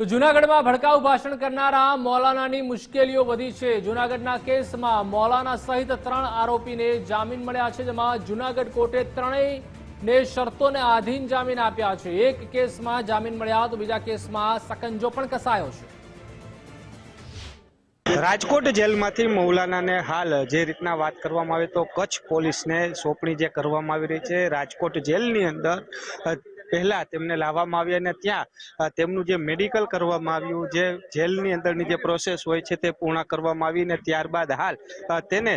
તો જૂનાગઢમાં ભડકાઉ ભાષણ કરનારા મૌલાનાની મુશ્કેલીઓ વધી છે. જૂનાગઢના કેસમાં મૌલાના સહિત ત્રણ આરોપીને જામીન મળ્યા છે, જેમાં જૂનાગઢ કોર્ટે ત્રણેયને શરતોને આધીન જામીન આપ્યા છે. એક કેસમાં જામીન મળ્યા તો બીજા કેસમાં સકંજો પણ કસાયો છે. રાજકોટ જેલમાંથી મૌલાનાને હાલ જે રીતના વાત કરવામાં આવે તો કચ્છ પોલીસને સોંપણી જે કરવામાં આવી રહી છે. રાજકોટ જેલની અંદર પહેલા તેમને લાવવામાં આવ્યા અને ત્યાં તેમનું જે મેડિકલ કરવામાં આવ્યું, જે જેલની અંદરની જે પ્રોસેસ હોય છે તે પૂર્ણ કરવામાં આવી અને ત્યારબાદ હાલ તેને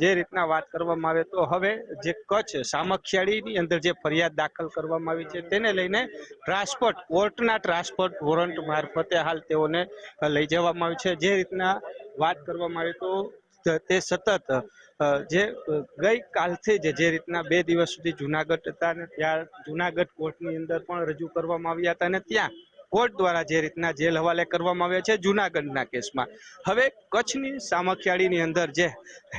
જે રીતના વાત કરવામાં આવે તો હવે જે કચ્છ સામખિયાળીની અંદર જે ફરિયાદ દાખલ કરવામાં આવી છે તેને લઈને ટ્રાન્સપોર્ટ, કોર્ટના ટ્રાન્સપોર્ટ વોરંટ મારફતે હાલ તેઓને લઈ જવામાં આવ્યું છે. જે રીતના વાત કરવામાં આવે તો ત- સતત જે ગઈ કાલથી જ જે રીતના બે દિવસ સુધી જુનાગઢ હતા અને ત્યાં જુનાગઢ કોર્ટની અંદર પણ રજૂ કરવામાં આવ્યા હતા અને ત્યાં કોર્ટ દ્વારા જે રીતના જેલ હવાલે કરવામાં આવ્યા છે જુનાગઢના કેસમાં. હવે કચ્છની સામખિયાળીની અંદર જે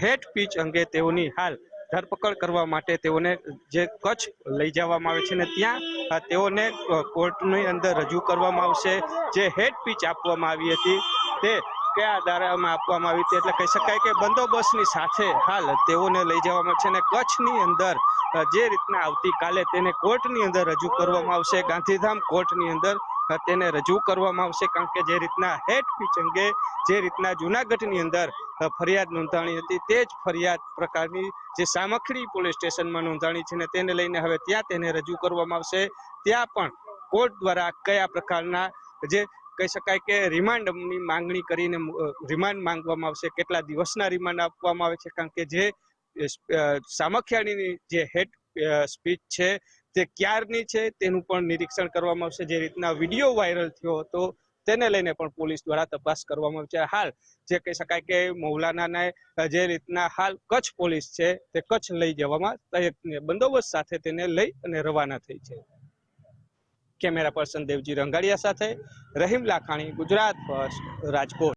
હેટ પીચ અંગે તેઓની હાલ ધરપકડ કરવા માટે તેઓને જે કચ્છ લઈ જવામાં આવે છે ને ત્યાં તેઓને કોર્ટની અંદર રજૂ કરવામાં આવશે. જે હેડ પીચ આપવામાં આવી હતી તે કયા દારામાં આપવામાં આવી હતી? એટલે કહી શકાય કે બંદોબસ્તની સાથે હાલ તેઓને લઈ જવામાં છે અને કચ્છની અંદર જે રીતના આવતીકાલે તેને કોર્ટની અંદર રજૂ કરવામાં આવશે, ગાંધીધામ કોર્ટની અંદર તેને રજૂ કરવામાં આવશે. કારણ કે જે રીતના હેડ અંગે, જે રીતના જુનાગઢની અંદર ફરિયાદ નોંધાણી હતી, તે જ ફરિયાદ પ્રકારની જે સામખડી પોલીસ સ્ટેશનમાં નોંધાણી છે ને તેને લઈને હવે ત્યાં તેને રજૂ કરવામાં આવશે. ત્યાં પણ કોર્ટ દ્વારા કયા પ્રકારના જે કહી શકાય કે રિમાન્ડની માંગણી કરીને રિમાન્ડ માંગવામાં આવશે. કેટલા દિવસના રિમાન્ડ આપવામાં આવે છે? કારણ કે જે સામખિયાળીની જે હેડ સ્પીચ છે, તે ક્યારની છે? તેનું પણ નિરીક્ષણ કરવામાં આવશે. જે રીતના વીડિયો વાયરલ થયો હતો, તેને લઈને પણ પોલીસ દ્વારા તપાસ કરવામાં આવશે હાલ, જે કહી શકાય કે મૌલાનાને જે રીતના હાલ કચ્છ પોલીસ છે, તે કચ્છ લઈ જવામાં બંદોબસ્ત સાથે તેને લઈ અને રવાના થઈ છે. કેમેરા પર્સન દેવજી રંગાડિયા સાથે રહીમ લાખાણી ગુજરાત ફર્સ્ટ રાજકોટ.